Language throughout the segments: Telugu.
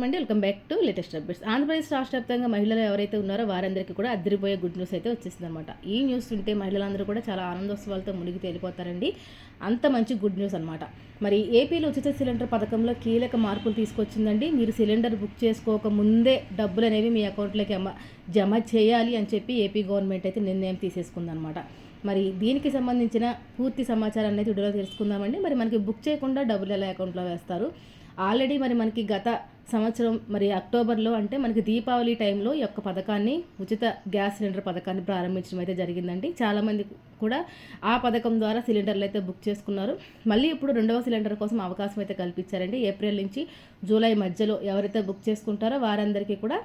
నమస్కారం అండి. Welcome back to latest updates. Andhra Pradesh రాష్ట్ర వ్యాప్తంగా మహిళలు ఎవరైతే ఉన్నారో వారందరికీ కూడా అద్దరిపోయే గుడ్ న్యూస్ అయితే వచ్చేసింది అనమాట ఈ న్యూస్ ఉంటే మహిళలందరూ కూడా చాలా ఆనందోత్సవాలతో మునిగి తేలిపోతారండి. అంత మంచి గుడ్ న్యూస్ అనమాట మరి ఏపీలో ఉచిత సిలిండర్ పథకంలో కీలక మార్పులు తీసుకొచ్చిందండి. మీరు సిలిండర్ బుక్ చేసుకోక ముందే డబ్బులు అనేవి మీ అకౌంట్లోకి జమ చేయాలి అని చెప్పి ఏపీ గవర్నమెంట్ అయితే నిర్ణయం తీసేసుకుందనమాట మరి దీనికి సంబంధించిన పూర్తి సమాచారాన్ని అయితే వీడియోలో తెలుసుకుందామండి. మరి మనకి బుక్ చేయకుండా డబ్బులు ఎలా అకౌంట్లో వేస్తారు? ఆల్రెడీ మరి మనకి గత సంవత్సరం మరి అక్టోబర్లో అంటే మనకి దీపావళి టైంలో ఈ యొక్క పథకాన్ని ఉచిత గ్యాస్ సిలిండర్ పథకాన్ని ప్రారంభించడం అయితే జరిగిందండి. చాలామంది కూడా ఆ పథకం ద్వారా సిలిండర్లు అయితే బుక్ చేసుకున్నారు. మళ్ళీ ఇప్పుడు రెండవ సిలిండర్ కోసం అవకాశం అయితే కల్పించారండి. ఏప్రిల్ నుంచి జూలై మధ్యలో ఎవరైతే బుక్ చేసుకుంటారో వారందరికీ కూడా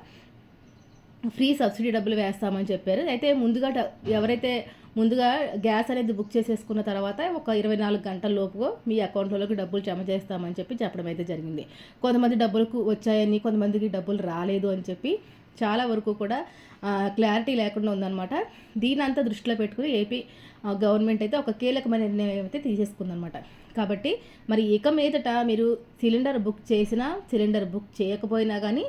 ఫ్రీ సబ్సిడీ డబ్బులు వేస్తామని చెప్పారు. అయితే ముందుగా ఎవరైతే ముందుగా గ్యాస్ అనేది బుక్ చేసేసుకున్న తర్వాత ఒక ఇరవై నాలుగు గంటల లోపు మీ అకౌంట్లోకి డబ్బులు జమ చేస్తామని చెప్పి చెప్పడం అయితే జరిగింది. కొంతమంది డబ్బులకు వచ్చాయని కొంతమందికి డబ్బులు రాలేదు అని చెప్పి చాలా వరకు కూడా క్లారిటీ లేకుండా ఉందన్నమాట. దీని అంతా దృష్టిలో పెట్టుకుని ఏపీ గవర్నమెంట్ అయితే ఒక కీలకమైన నిర్ణయం అయితే తీసేసుకుందనమాట కాబట్టి మరి ఇక మీదట మీరు సిలిండర్ బుక్ చేసినా సిలిండర్ బుక్ చేయకపోయినా కానీ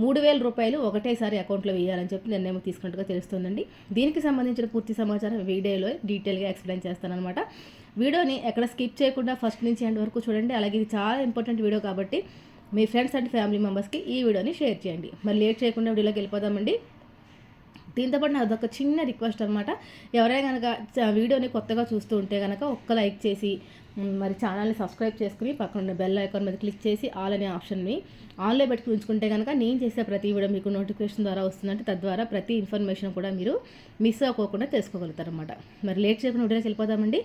మూడు వేల రూపాయలు ఒకటేసారి అకౌంట్లో వేయాలని చెప్పి నిర్ణయం తీసుకున్నట్టుగా తెలుస్తుందండి. దీనికి సంబంధించిన పూర్తి సమాచారం వీడియోలో డీటెయిల్గా ఎక్స్ప్లెయిన్ చేస్తానమాట వీడియోని ఎక్కడ స్కిప్ చేయకుండా ఫస్ట్ నుంచి ఎండ్ వరకు చూడండి. అలాగే ఇది చాలా ఇంపార్టెంట్ వీడియో కాబట్టి మీ ఫ్రెండ్స్ అండ్ ఫ్యామిలీ మెంబర్స్కి ఈ వీడియోని షేర్ చేయండి. మరి లేట్ చేయకుండా వీడియోలోకి వెళ్ళిపోదామండి. దీంతోపాటు నాది ఒక చిన్న రిక్వెస్ట్ అనమాట ఎవరైనా కనుక వీడియోని కొత్తగా చూస్తూ ఉంటే కనుక ఒక్క లైక్ చేసి మరి ఛానల్ని సబ్స్క్రైబ్ చేసుకుని పక్కన ఉన్న బెల్ ఐకాన్ మీద క్లిక్ చేసి ఆల్ అనే ఆప్షన్ని ఆన్లో పెట్టుకుని ఉంచుకుంటే కనుక నేను చేసే ప్రతి వీడియో మీకు నోటిఫికేషన్ ద్వారా వస్తుందంటే తద్వారా ప్రతి ఇన్ఫర్మేషన్ కూడా మీరు మిస్ అవ్వకుండా తెలుసుకోగలుగుతారనమాట మరి లేట్ చేయకుండా వీడియోకి వెళ్ళిపోదామండి.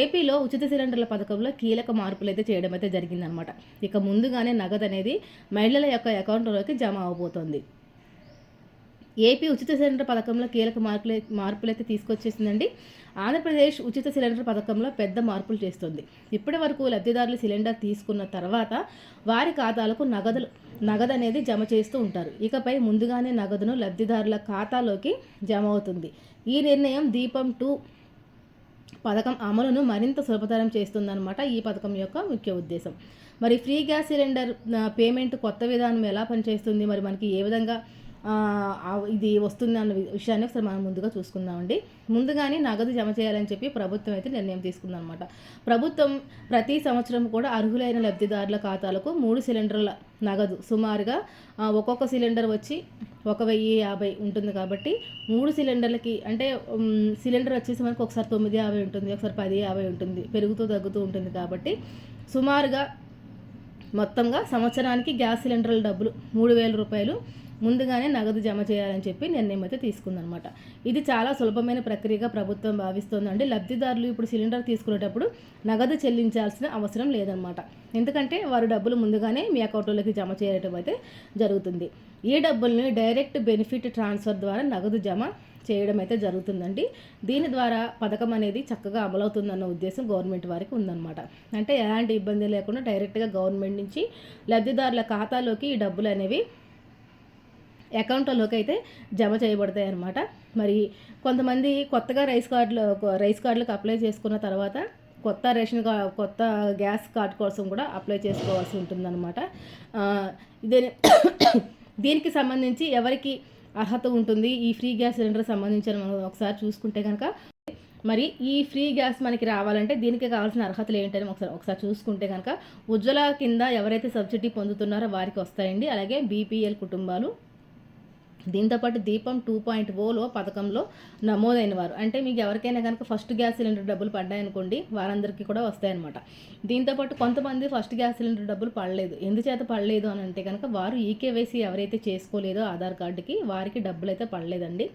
ఏపీలో ఉచిత సిలిండర్ల పథకంలో కీలక మార్పులు అయితే చేయడం అయితే జరిగిందనమాట ఇక ముందుగానే నగదు అనేది మహిళల యొక్క అకౌంట్లోకి జమ అవబోతోంది. ఏపీ ఉచిత సిలిండర్ పథకంలో కీలక మార్పులు మార్పులైతే తీసుకొచ్చేసిందండి. ఆంధ్రప్రదేశ్ ఉచిత సిలిండర్ పథకంలో పెద్ద మార్పులు చేస్తుంది. ఇప్పటి వరకు లబ్ధిదారులు సిలిండర్ తీసుకున్న తర్వాత వారి ఖాతాలకు నగదులు నగదు అనేది జమ చేస్తూ ఉంటారు. ఇకపై ముందుగానే నగదును లబ్ధిదారుల ఖాతాలోకి జమ అవుతుంది. ఈ నిర్ణయం దీపం టూ పథకం అమలును మరింత సులభతరం చేస్తుందన్నమాట ఈ పథకం యొక్క ముఖ్య ఉద్దేశం. మరి ఫ్రీ గ్యాస్ సిలిండర్ పేమెంట్ కొత్త విధానం ఎలా పనిచేస్తుంది? మరి మనకి ఏ విధంగా ఇది వస్తుంది అన్న విషయాన్ని ఒకసారి మనం ముందుగా చూసుకుందామండి. ముందుగానే నగదు జమ చేయాలని చెప్పి ప్రభుత్వం అయితే నిర్ణయం తీసుకుందనమాట ప్రభుత్వం ప్రతి సంవత్సరం కూడా అర్హులైన లబ్ధిదారుల ఖాతాలకు మూడు సిలిండర్ల నగదు. సుమారుగా ఒక్కొక్క సిలిండర్ వచ్చి ఒక వెయ్యి యాభై ఉంటుంది కాబట్టి మూడు సిలిండర్లకి అంటే సిలిండర్ వచ్చేసి మనకు ఒకసారి తొమ్మిది యాభై ఉంటుంది ఒకసారి పది యాభై ఉంటుంది పెరుగుతూ తగ్గుతూ ఉంటుంది కాబట్టి సుమారుగా మొత్తంగా సంవత్సరానికి గ్యాస్ సిలిండర్ల డబ్బులు మూడు వేల రూపాయలు ముందుగానే నగదు జమ చేయాలని చెప్పి నిర్ణయం అయితే తీసుకుందనమాట. ఇది చాలా సులభమైన ప్రక్రియగా ప్రభుత్వం భావిస్తోందండి. లబ్ధిదారులు ఇప్పుడు సిలిండర్ తీసుకునేటప్పుడు నగదు చెల్లించాల్సిన అవసరం లేదనమాట. ఎందుకంటే వారు డబ్బులు ముందుగానే మీ అకౌంట్లోకి జమ చేయడం అయితే జరుగుతుంది. ఈ డబ్బుల్ని డైరెక్ట్ బెనిఫిట్ ట్రాన్స్ఫర్ ద్వారా నగదు జమ చేయడం అయితే జరుగుతుందండి. దీని ద్వారా పథకం అనేది చక్కగా అమలవుతుందన్న ఉద్దేశం గవర్నమెంట్ వారికి ఉందన్నమాట అంటే ఎలాంటి ఇబ్బంది లేకుండా డైరెక్ట్గా గవర్నమెంట్ నుంచి లబ్ధిదారుల ఖాతాలోకి ఈ డబ్బులు అనేవి అకౌంట్లోకి అయితే జమ చేయబడతాయి అన్నమాట. మరి కొంతమంది కొత్తగా రైస్ కార్డులు రైస్ కార్డులకు అప్లై చేసుకున్న తర్వాత కొత్త రేషన్ కా కొత్త గ్యాస్ కార్డ్ కోసం కూడా అప్లై చేసుకోవాల్సి ఉంటుందన్నమాట. దీని దీనికి సంబంధించి ఎవరికి అర్హత ఉంటుంది? ఈ ఫ్రీ గ్యాస్ సిలిండర్ సంబంధించిన మనం ఒకసారి చూసుకుంటే కనుక మరి ఈ ఫ్రీ గ్యాస్ మనకి రావాలంటే దీనికి కావాల్సిన అర్హతలు ఏంటని ఒకసారి ఒకసారి చూసుకుంటే కనుక ఉజ్వల కింద ఎవరైతే సబ్సిడీ పొందుతున్నారో వారికి వస్తాయండి. అలాగే బీపీఎల్ కుటుంబాలు దీంతోపాటు దీపం టూ పాయింట్ ఓలో పథకంలో నమోదైన వారు అంటే మీకు ఎవరికైనా కనుక ఫస్ట్ గ్యాస్ సిలిండర్ డబ్బులు పడ్డాయనుకోండి వారందరికీ కూడా వస్తాయన్నమాట. దీంతోపాటు కొంతమంది ఫస్ట్ గ్యాస్ సిలిండర్ డబ్బులు పడలేదు. ఎందుచేత పడలేదు అని అంటే కనుక వారు ఈకేవైసీ ఎవరైతే చేసుకోలేదో ఆధార్ కార్డుకి వారికి డబ్బులు అయితే పడలేదండి.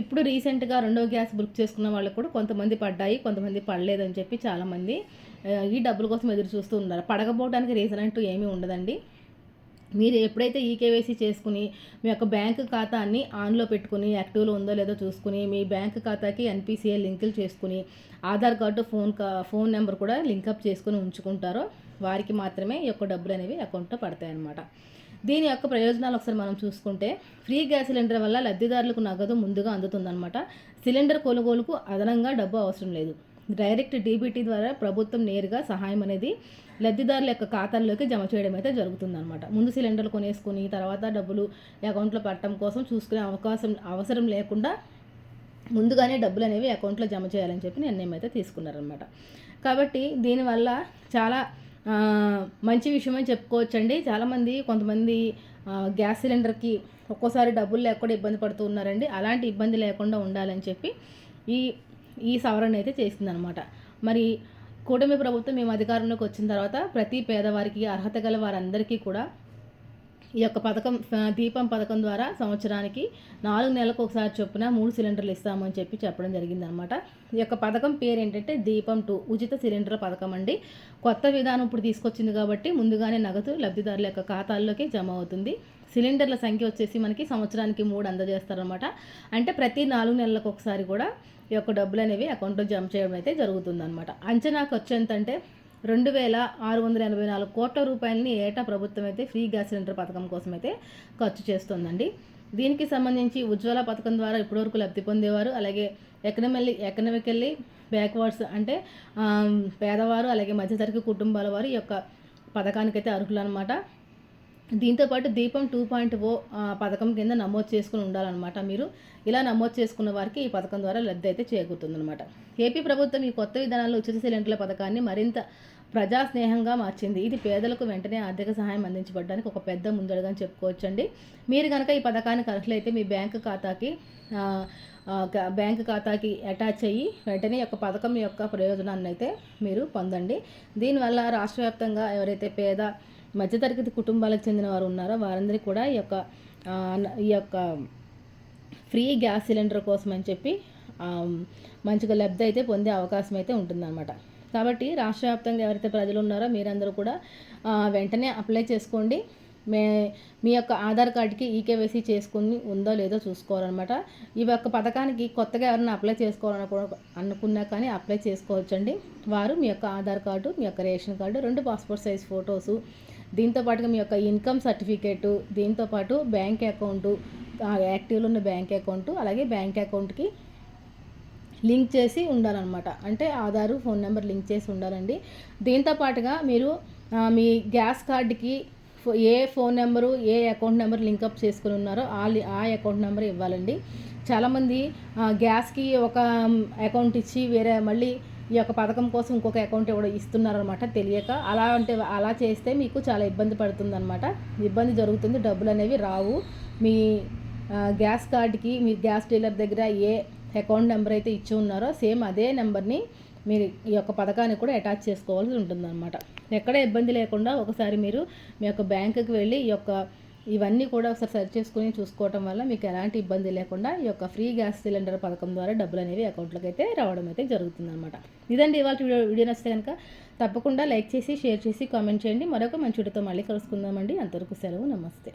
ఇప్పుడు రీసెంట్గా రెండో గ్యాస్ బుక్ చేసుకున్న వాళ్ళకు కూడా కొంతమంది పడ్డాయి కొంతమంది పడలేదని చెప్పి చాలామంది ఈ డబ్బుల కోసం ఎదురు చూస్తూ ఉన్నారు. పడకపోవడానికి రీజన్ అంటూ ఏమీ ఉండదండి. మీరు ఎప్పుడైతే ఈ కేవైసీ చేసుకుని మీ యొక్క బ్యాంక్ ఖాతాని ఆన్లో పెట్టుకుని యాక్టివ్లో ఉందో లేదో చూసుకుని మీ బ్యాంక్ ఖాతాకి ఎన్పిసిఐ లింకులు చేసుకుని ఆధార్ కార్డు ఫోన్ కా ఫోన్ నెంబర్ కూడా లింకప్ చేసుకుని ఉంచుకుంటారో వారికి మాత్రమే ఈ యొక్క డబ్బులు అనేవి అకౌంట్లో పడతాయి అన్నమాట. దీని యొక్క ప్రయోజనాలు ఒకసారి మనం చూసుకుంటే ఫ్రీ గ్యాస్ సిలిండర్ వల్ల లబ్ధిదారులకు నగదు ముందుగా అందుతుందన్నమాట. సిలిండర్ కొనుగోలుకు అదనంగా డబ్బు అవసరం లేదు. డైరెక్ట్ డీబీటీ ద్వారా ప్రభుత్వం నేరుగా సహాయం అనేది లబ్ధిదారుల యొక్క ఖాతాల్లోకి జమ చేయడం అయితే జరుగుతుందన్నమాట. ముందు సిలిండర్లు కొనేసుకుని తర్వాత డబ్బులు అకౌంట్లో పట్టడం కోసం చూసుకునే అవకాశం అవసరం లేకుండా ముందుగానే డబ్బులు అనేవి అకౌంట్లో జమ చేయాలని చెప్పి నిర్ణయం అయితే తీసుకున్నారనమాట కాబట్టి దీనివల్ల చాలా మంచి విషయమని చెప్పుకోవచ్చండి. చాలామంది కొంతమంది గ్యాస్ సిలిండర్కి ఒక్కోసారి డబ్బులు లేకుండా ఇబ్బంది పడుతూ ఉన్నారండి. అలాంటి ఇబ్బంది లేకుండా ఉండాలని చెప్పి ఈ ఈ సవరణ అయితే చేసిందనమాట. మరి కూటమి ప్రభుత్వం మేము అధికారంలోకి వచ్చిన తర్వాత ప్రతి పేదవారికి అర్హత గల వారందరికీ కూడా ఈ యొక్క పథకం దీపం పథకం ద్వారా సంవత్సరానికి నాలుగు నెలలకు ఒకసారి చొప్పున మూడు సిలిండర్లు ఇస్తామని చెప్పి చెప్పడం జరిగిందనమాట. ఈ యొక్క పథకం పేరు ఏంటంటే దీపం టూ ఉచిత సిలిండర్ పథకం అండి. కొత్త విధానం ఇప్పుడు తీసుకొచ్చింది కాబట్టి ముందుగానే నగదు లబ్ధిదారుల యొక్క ఖాతాల్లోకి జమ అవుతుంది. సిలిండర్ల సంఖ్య వచ్చేసి మనకి సంవత్సరానికి మూడు అందజేస్తారనమాట. అంటే ప్రతి నాలుగు నెలలకు ఒకసారి కూడా ఈ యొక్క డబ్బులు అనేవి అకౌంట్లో జమ చేయడం అయితే జరుగుతుందన్నమాట. అంచనా ఖర్చు ఎంత అంటే రెండు వేల ఆరు వందల ఎనభై నాలుగు కోట్ల రూపాయలని ఏటా ప్రభుత్వం అయితే ఫ్రీ గ్యాస్ సిలిండర్ పథకం కోసం అయితే ఖర్చు చేస్తుందండి. దీనికి సంబంధించి ఉజ్వల పథకం ద్వారా ఇప్పటివరకు లబ్ధి పొందేవారు అలాగే ఎకనమిల్లీ ఎకనమికల్లీ బ్యాక్వర్డ్స్ అంటే పేదవారు అలాగే మధ్యతరగతి కుటుంబాల వారు ఈ యొక్క పథకానికైతే అర్హులు అనమాట దీంతోపాటు దీపం టూ పాయింట్ ఓ పథకం కింద నమోదు చేసుకుని ఉండాలన్నమాట మీరు. ఇలా నమోదు చేసుకున్న వారికి ఈ పథకం ద్వారా లబ్ధి అయితే చేకూరుతుందన్నమాట. ఏపీ ప్రభుత్వం ఈ కొత్త విధానాల్లో ఉచిత సిలిండర్ల పథకాన్ని మరింత ప్రజాస్నేహంగా మార్చింది. ఇది పేదలకు వెంటనే ఆర్థిక సహాయం అందించబడడానికి ఒక పెద్ద ముందడుగా చెప్పుకోవచ్చండి. మీరు కనుక ఈ పథకానికి అర్హులైతే మీ బ్యాంకు ఖాతాకి బ్యాంక్ బ్యాంకు ఖాతాకి అటాచ్ అయ్యి వెంటనే యొక్క పథకం యొక్క ప్రయోజనాన్ని అయితే మీరు పొందండి. దీనివల్ల రాష్ట్ర వ్యాప్తంగా ఎవరైతే పేద మధ్యతరగతి కుటుంబాలకు చెందిన వారు ఉన్నారో? వారందరికీ కూడా ఈ యొక్క ఈ యొక్క ఫ్రీ గ్యాస్ సిలిండర్ కోసం అని చెప్పి మంచిగా లబ్ధి అయితే పొందే అవకాశం అయితే ఉంటుందన్నమాట. కాబట్టి రాష్ట్ర వ్యాప్తంగా ఎవరైతే ప్రజలు ఉన్నారో మీరందరూ కూడా వెంటనే అప్లై చేసుకోండి. మే మీ యొక్క ఆధార్ కార్డుకి ఈకేవైసీ చేసుకుని ఉందో లేదో చూసుకోవాలన్నమాట. ఈ యొక్క పథకానికి కొత్తగా ఎవరైనా అప్లై చేసుకోవాలనుకో అనుకున్నా కానీ అప్లై చేసుకోవచ్చండి. వారు మీ యొక్క ఆధార్ కార్డు మీ యొక్క రేషన్ కార్డు రెండు పాస్పోర్ట్ సైజ్ ఫొటోసు దీంతో పాటుగా మీ యొక్క ఇన్కమ్ సర్టిఫికేటు దీంతో పాటు బ్యాంక్ అకౌంటు యాక్టివ్లో ఉన్న బ్యాంక్ అకౌంట్ అలాగే బ్యాంక్ అకౌంట్కి లింక్ చేసి ఉండాలన్నమాట. అంటే ఆధారు ఫోన్ నెంబర్ లింక్ చేసి ఉండాలండి. దీంతో పాటుగా మీరు మీ గ్యాస్ కార్డుకి ఏ ఫోన్ నెంబరు ఏ అకౌంట్ నెంబర్ లింకప్ చేసుకుని ఉన్నారో ఆ ఆ అకౌంట్ నెంబర్ ఇవ్వాలండి. చాలామంది గ్యాస్కి ఒక అకౌంట్ ఇచ్చి వేరే మళ్ళీ ఈ యొక్క పథకం కోసం ఇంకొక అకౌంట్ ఇవ్వడం ఇస్తున్నారనమాట తెలియక. అలా అంటే అలా చేస్తే మీకు చాలా ఇబ్బంది పడుతుందన్నమాట. ఇబ్బంది జరుగుతుంది డబ్బులు అనేవి రావు. మీ గ్యాస్ కార్డుకి మీ గ్యాస్ డీలర్ దగ్గర ఏ అకౌంట్ నెంబర్ అయితే ఇచ్చి ఉన్నారో సేమ్ అదే నెంబర్ని మీరు ఈ యొక్క పథకానికి కూడా అటాచ్ చేసుకోవాల్సి ఉంటుందన్నమాట. ఎక్కడ ఇబ్బంది లేకుండా ఒకసారి మీరు మీ యొక్క బ్యాంకుకి వెళ్ళి ఈ యొక్క ఇవన్నీ కూడా ఒకసారి సెర్చ్ చేసుకుని చూసుకోవటం వల్ల మీకు ఎలాంటి ఇబ్బంది లేకుండా ఈ యొక్క ఫ్రీ గ్యాస్ సిలిండర్ పథకం ద్వారా డబ్బులు అనేవి అకౌంట్లోకి అయితే రావడం అయితే జరుగుతుందన్నమాట. ఇదండి ఇవాళ వీడియో వీడియో నచ్చితే కనుక తప్పకుండా లైక్ చేసి షేర్ చేసి కామెంట్ చేయండి. మరొక మంచి వీడియోతో మళ్ళీ కలుసుకుందామండి. అంతవరకు సెలవు నమస్తే.